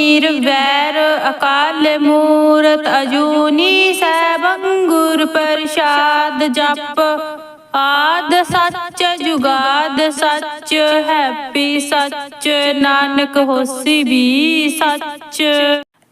ਨਿਰਵੈਰ ਅਕਾਲ ਮੂਰਤ ਅਜੂਨੀ ਸੈਭੰ ਗੁਰ ਪ੍ਰਸਾਦ ਜਪ ਆਦ ਸੱਚ ਜੁਗਾਦ ਸੱਚ ਹੈਪੀ ਸੱਚ ਨਾਨਕ ਹੋਸੀ ਵੀ ਸੱਚ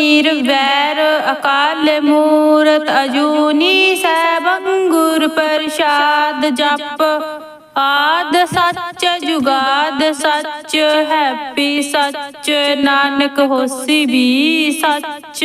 ਨਿਰਵੈਰ ਅਕਾਲ ਮੂਰਤ ਅਜੂਨੀ ਸੈਭੰ ਗੁਰ ਪ੍ਰਸਾਦ ਜਪ ਆਦ ਸੱਚ ਜੁਗਾਦ ਸੱਚ ਹੈਪੀ ਸੱਚ ਨਾਨਕ ਹੋਸੀ ਵੀ ਸੱਚ